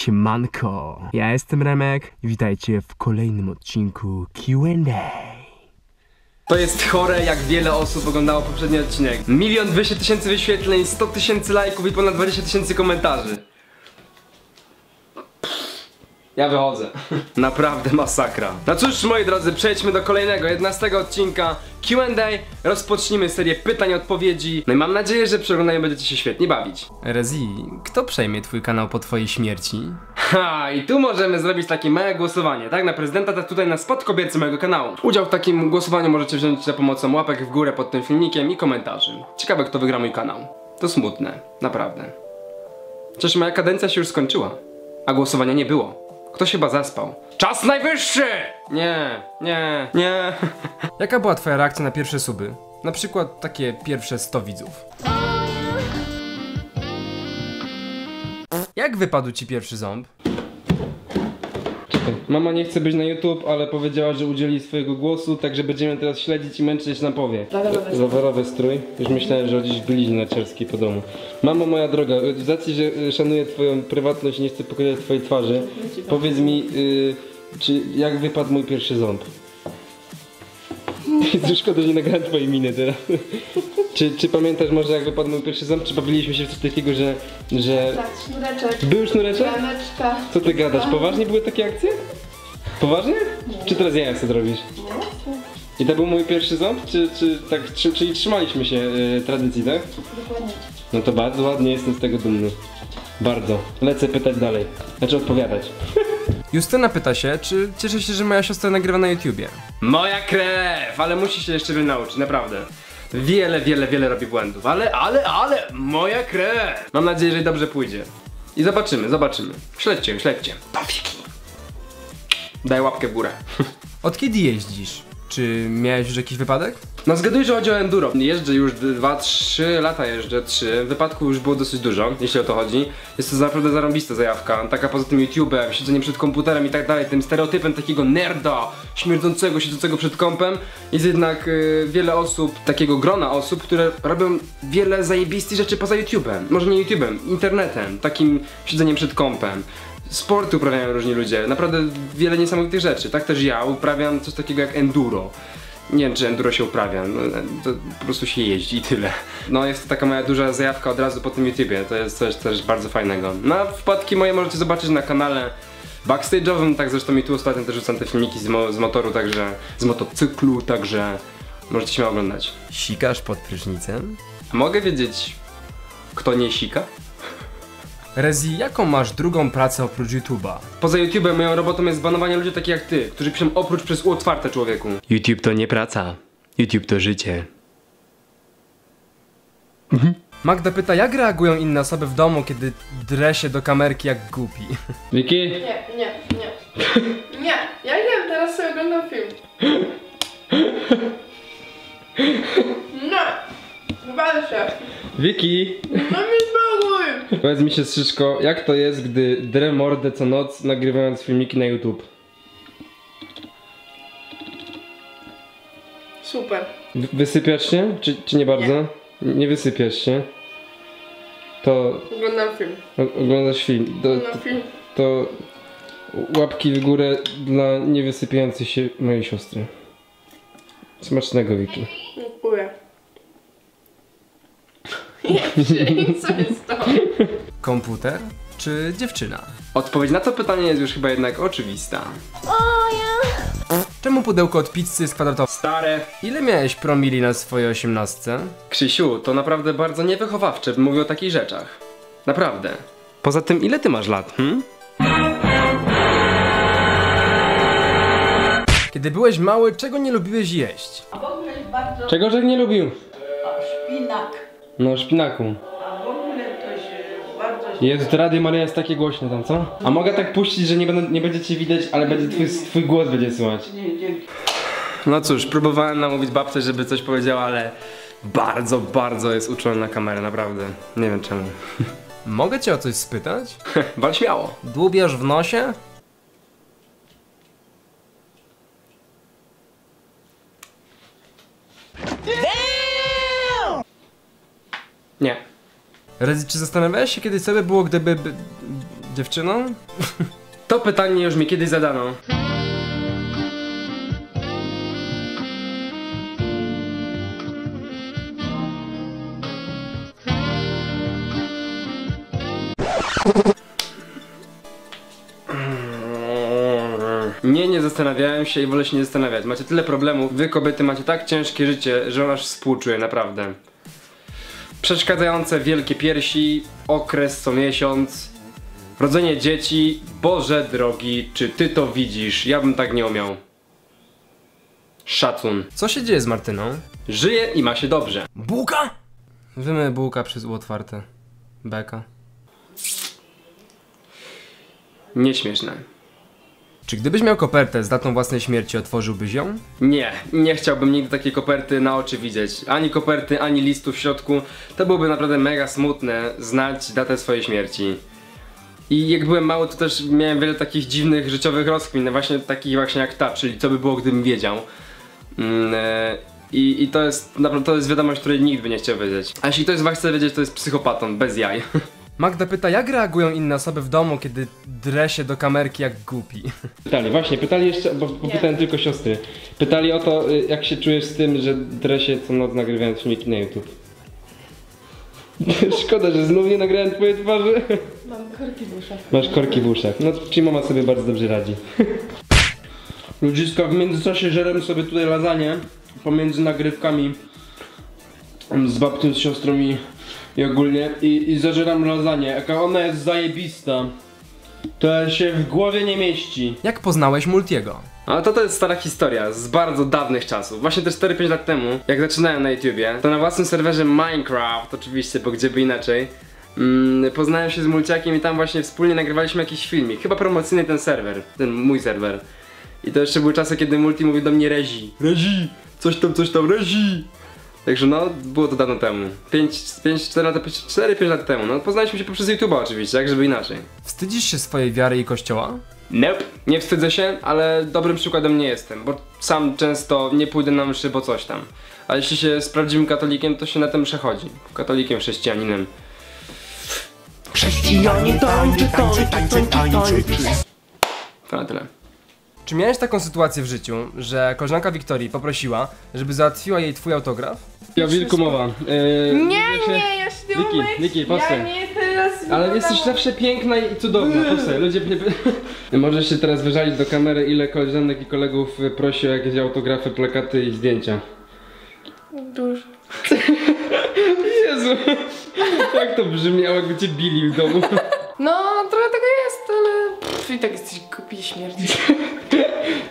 Siemanko, ja jestem Remek i witajcie w kolejnym odcinku Q&A. To jest chore, jak wiele osób oglądało poprzedni odcinek. Milion dwieście tysięcy wyświetleń, 100 tysięcy lajków i ponad 20 tysięcy komentarzy. Ja wychodzę. Naprawdę masakra. No cóż, moi drodzy, przejdźmy do kolejnego, 11 odcinka Q&A. Rozpocznijmy serię pytań i odpowiedzi. No i mam nadzieję, że przy oglądaniu będziecie się świetnie bawić. Rezi, kto przejmie twój kanał po twojej śmierci? Ha, i tu możemy zrobić takie małe głosowanie, tak? Na prezydenta, tak tutaj na spot kobiercy mojego kanału. Udział w takim głosowaniu możecie wziąć za pomocą łapek w górę pod tym filmikiem i komentarzy. Ciekawe, kto wygra mój kanał. To smutne, naprawdę. Przecież moja kadencja się już skończyła, a głosowania nie było. Ktoś chyba zaspał. Czas najwyższy! Nie, nie, nie. Jaka była twoja reakcja na pierwsze suby? Na przykład takie pierwsze 100 widzów. Jak wypadł ci pierwszy ząb? Mama nie chce być na YouTube, ale powiedziała, że udzieli swojego głosu, także będziemy teraz śledzić i męczyć na powie. Rowerowy strój. Rowerowy strój. Już myślałem, że gdzieś byliźnie narciarskiej po domu. Mamo moja droga, z racji, że y, szanuję twoją prywatność i nie chcę pokazać twojej twarzy, powiedz mi, y, czy jak wypadł mój pierwszy ząb? Szkoda, że nie nagrałem twojej miny teraz. Czy, czy pamiętasz może jak wypadł mój pierwszy ząb? Czy bawiliśmy się w coś takiego, że... że... Tak, sznureczek, Był sznureczek? rameczka. Co ty gadasz? Poważnie były takie akcje? Poważnie? Czy teraz ja chcę zrobić? I to był mój pierwszy ząb? Czy, czy tak, czy, czyli trzymaliśmy się y, tradycji, tak? Dokładnie. No to bardzo ładnie, jestem z tego dumny. Bardzo. Lecę pytać dalej. Znaczy odpowiadać. Justyna pyta się, czy cieszę się, że moja siostra nagrywa na YouTubie. Moja krew, ale musi się jeszcze wiele nauczyć, naprawdę. Wiele, wiele, wiele robi błędów, ale, ale, ale, moja krew. Mam nadzieję, że dobrze pójdzie. I zobaczymy, zobaczymy. Śledźcie, śledźcie. Tofiki. Daj łapkę w górę. Od kiedy jeździsz? Czy miałeś już jakiś wypadek? No zgaduję, że chodzi o enduro. Jeżdżę już 2-3 lata jeżdżę, 3. Wypadków już było dosyć dużo, jeśli o to chodzi. Jest to naprawdę zarąbista zajawka. Taka poza tym YouTube'em, siedzeniem przed komputerem i tak dalej, tym stereotypem takiego nerda, śmierdzącego, siedzącego przed kompem. Jest jednak y, wiele osób, takiego grona osób, które robią wiele zajebistych rzeczy poza YouTube'em. Może nie YouTube'em, internetem, takim siedzeniem przed kompem. Sporty uprawiają różni ludzie, naprawdę wiele niesamowitych rzeczy. Tak też ja uprawiam coś takiego jak enduro. Nie wiem, czy enduro się uprawia, no, to po prostu się jeździ i tyle. No jest to taka moja duża zajawka od razu po tym YouTubie, to jest coś też bardzo fajnego. No a wpadki moje możecie zobaczyć na kanale backstage'owym, tak zresztą mi tu ostatnio też rzucam te filmiki z, mo z motoru, także z motocyklu, także możecie się oglądać. Sikasz pod prysznicem? Mogę wiedzieć, kto nie sika? Rezi, jaką masz drugą pracę oprócz YouTube'a? Poza YouTube'em moją robotą jest banowanie ludzi takich jak ty, którzy piszą oprócz przez U otwarte człowieku. YouTube to nie praca. YouTube to życie. Magda pyta, jak reagują inne osoby w domu, kiedy drę się do kamerki jak głupi? Wiki? Nie, nie, nie. Nie, ja wiem, teraz sobie oglądam film. No, wal się. Wiki? Powiedz mi się Szyszko, jak to jest, gdy drę mordę co noc nagrywając filmiki na YouTube? Super. W- Wysypiasz się? Czy, czy nie bardzo? Nie. wysypiasz się. To Oglądam film. o- oglądasz film. To, Oglądam film. to łapki w górę dla niewysypiającej się mojej siostry. Smacznego Wiki. Dziękuję. Co jest to? Komputer czy dziewczyna? Odpowiedź na to pytanie jest już chyba jednak oczywista. Czemu pudełko od pizzy jest kwadratowe? Stare. Ile miałeś promili na swojej osiemnastce? Krzysiu, to naprawdę bardzo niewychowawcze, mówię o takich rzeczach. Naprawdę. Poza tym, ile ty masz lat, hm? Kiedy byłeś mały, czego nie lubiłeś jeść? A w ogóle bardzo Czego Żek nie lubił? szpinak. No, szpinaku. A w ogóle to się bardzo Jezu, to Radio Maria jest takie głośne tam, co? A mogę tak puścić, że nie, będę, nie będziecie widać, ale będzie twój, twój głos będzie słychać. nie, dzięki. No cóż, próbowałem namówić babcię, żeby coś powiedziała, ale bardzo, bardzo jest uczulona na kamerę, naprawdę. Nie wiem czemu. Mogę cię o coś spytać? Wal śmiało. Dłubiesz w nosie? Nie. Rezi, czy zastanawiałeś się kiedyś sobie było, gdyby... by- dziewczyną? to pytanie już mi kiedyś zadano. Nie, nie zastanawiałem się i wolę się nie zastanawiać. Macie tyle problemów, wy kobiety macie tak ciężkie życie, że aż współczuję, naprawdę. Przeszkadzające wielkie piersi, okres co miesiąc, rodzenie dzieci. Boże drogi, czy ty to widzisz? Ja bym tak nie umiał. Szacun. Co się dzieje z Martyną? Żyje i ma się dobrze. Bułka? Wymy bułka przez U otwarte. Beka. Nieśmieszne. Czy gdybyś miał kopertę z datą własnej śmierci, otworzyłbyś ją? Nie, nie chciałbym nigdy takiej koperty na oczy widzieć. Ani koperty, ani listu w środku. To byłoby naprawdę mega smutne znać datę swojej śmierci. I jak byłem mały, to też miałem wiele takich dziwnych życiowych rozkmin, właśnie takich właśnie jak ta, czyli co by było, gdybym wiedział. Mm, e, I, I to jest naprawdę to jest wiadomość, której nikt by nie chciał wiedzieć. A jeśli ktoś z was chce wiedzieć, to jest psychopatą, bez jaj. Magda pyta, jak reagują inne osoby w domu, kiedy drę się do kamerki jak głupi? Pytali, właśnie, pytali jeszcze, bo, bo pytałem tylko siostry. Pytali o to, y, jak się czujesz z tym, że drę się co noc nagrywając filmiki na YouTube. Szkoda, że znów nie nagrałem twojej twarzy. Mam korki w uszach. Masz korki w uszach. No, czyli mama sobie bardzo dobrze radzi. Ludziska, w międzyczasie żerem sobie tutaj lasagne pomiędzy nagrywkami z babcią, z siostrą i, i ogólnie i, i zażeram lasagne. Jaka ona jest zajebista. To się w głowie nie mieści. Jak poznałeś Multiego? A to to jest stara historia, z bardzo dawnych czasów. Właśnie te 4-5 lat temu, jak zaczynałem na YouTubie, to na własnym serwerze Minecraft, oczywiście, bo gdzie by inaczej, mm, poznałem się z Mulciakiem i tam właśnie wspólnie nagrywaliśmy jakiś filmik. Chyba promocyjny ten serwer, ten mój serwer. I to jeszcze były czasy, kiedy Multi mówił do mnie Rezi. Rezi! Coś tam, coś tam, Rezi! Także no, było to dawno temu. 5-4 lata, 4-5 lat temu. No, poznaliśmy się poprzez YouTube'a oczywiście, jak żeby inaczej. Wstydzisz się swojej wiary i kościoła? Nope. Nie wstydzę się, ale dobrym przykładem nie jestem, bo sam często nie pójdę na mszy, bo coś tam. A jeśli się z prawdziwym katolikiem, to się na tym przechodzi. Katolikiem, chrześcijaninem. Chrześcijanie tańczy, tańczy, tańczy, tańczy. To na tyle. Czy miałeś taką sytuację w życiu, że koleżanka Wiktorii poprosiła, żeby załatwiła jej twój autograf? Ja wilku mowa. Yy, Nie, nie, ja się nie Wiki. Wiki, Ja nie teraz... Ale jesteś zawsze piękna i cudowna, posłuchaj, ludzie nie... Możesz się teraz wyżalić do kamery, ile koleżanek i kolegów y, prosi o jakieś autografy, plakaty i zdjęcia. Dużo. Jezu, jak to brzmiało, jakby cię bili w domu. No, trochę tego jest, ale... Pff, I tak jesteś głupi i śmierci.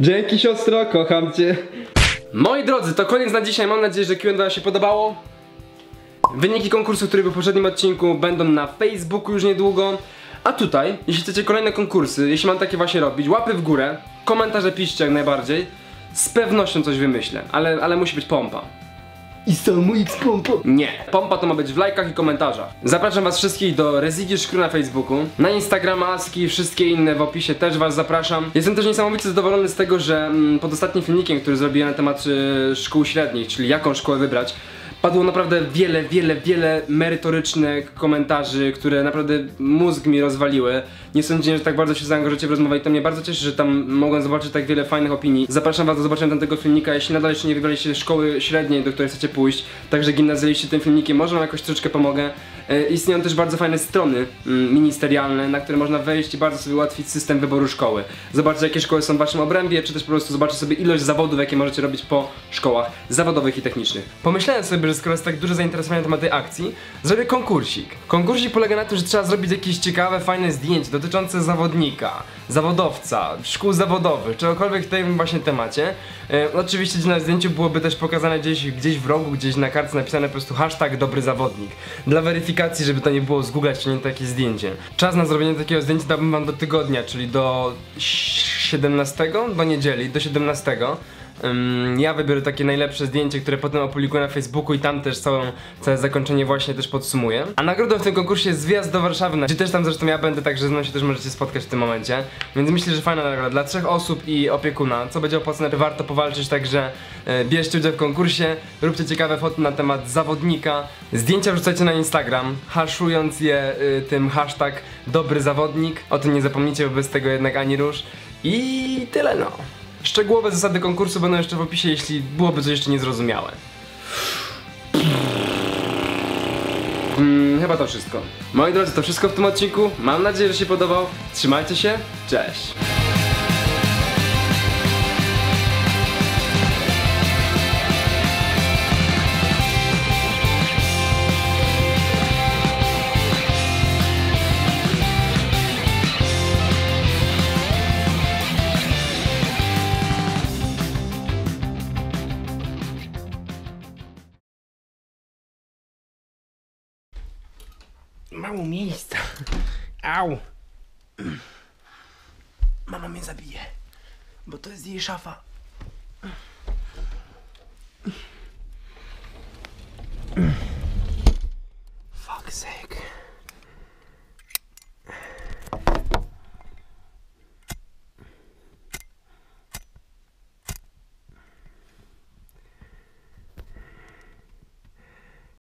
Dzięki siostro, kocham cię. Moi drodzy, to koniec na dzisiaj. Mam nadzieję, że Q&A się podobało. Wyniki konkursu, który był w poprzednim odcinku będą na Facebooku już niedługo. A tutaj, jeśli chcecie kolejne konkursy, jeśli mam takie właśnie robić, łapy w górę, komentarze piszcie jak najbardziej. Z pewnością coś wymyślę, ale, ale musi być pompa. I samo X pompa. Nie, pompa to ma być w lajkach i komentarzach. Zapraszam was wszystkich do Rezygiusz Crew na Facebooku, na Instagrama, Aski i wszystkie inne w opisie też was zapraszam. Jestem też niesamowicie zadowolony z tego, że mm, pod ostatnim filmikiem, który zrobiłem na temat y, szkół średnich, czyli jaką szkołę wybrać, Padło naprawdę wiele, wiele, wiele merytorycznych komentarzy, które naprawdę mózg mi rozwaliły. Nie sądziłem, że tak bardzo się zaangażujecie w rozmowę i to mnie bardzo cieszy, że tam mogłem zobaczyć tak wiele fajnych opinii. Zapraszam was do zobaczenia tamtego filmika, jeśli nadal jeszcze nie wybraliście szkoły średniej, do której chcecie pójść, także gimnazjaliście tym filmikiem, może wam jakoś troszeczkę pomogę. E, istnieją też bardzo fajne strony mm, ministerialne, na które można wejść i bardzo sobie ułatwić system wyboru szkoły. Zobaczcie jakie szkoły są w waszym obrębie, czy też po prostu zobaczcie sobie ilość zawodów, jakie możecie robić po szkołach zawodowych i technicznych. Pomyślałem sobie, że skoro jest tak duże zainteresowanie na temat tej akcji, zrobię konkursik. Konkursik polega na tym, że trzeba zrobić jakieś ciekawe, fajne zdjęcie dotyczące zawodnika, zawodowca, szkół zawodowych, czegokolwiek w tym właśnie temacie. E, oczywiście na zdjęciu byłoby też pokazane gdzieś, gdzieś w rogu, gdzieś na kartce napisane po prostu hashtag dobry zawodnik. Dla weryfikacji, żeby to nie było zgooglać, czy nie takie zdjęcie. Czas na zrobienie takiego zdjęcia dałbym wam do tygodnia, czyli do 17, do niedzieli, do 17. Ja wybiorę takie najlepsze zdjęcie, które potem opublikuję na Facebooku i tam też całą, całe zakończenie właśnie też podsumuję. A nagrodą w tym konkursie jest wjazd do Warszawy, gdzie też tam zresztą ja będę, także ze mną się też możecie spotkać w tym momencie. Więc myślę, że fajna nagroda dla trzech osób i opiekuna. Co będzie opłacone, warto powalczyć, także e, bierzcie udział w konkursie, róbcie ciekawe foty na temat zawodnika, zdjęcia wrzucajcie na Instagram, haszując je y, tym hashtag dobry zawodnik. O tym nie zapomnijcie, bo bez tego jednak ani rusz. I tyle no. Szczegółowe zasady konkursu będą jeszcze w opisie, jeśli byłoby coś jeszcze niezrozumiałe. Mm, chyba to wszystko. Moi drodzy, to wszystko w tym odcinku. Mam nadzieję, że się podobał. Trzymajcie się. Cześć. Miejsca. Au. Mama mnie zabije, bo to jest jej szafa.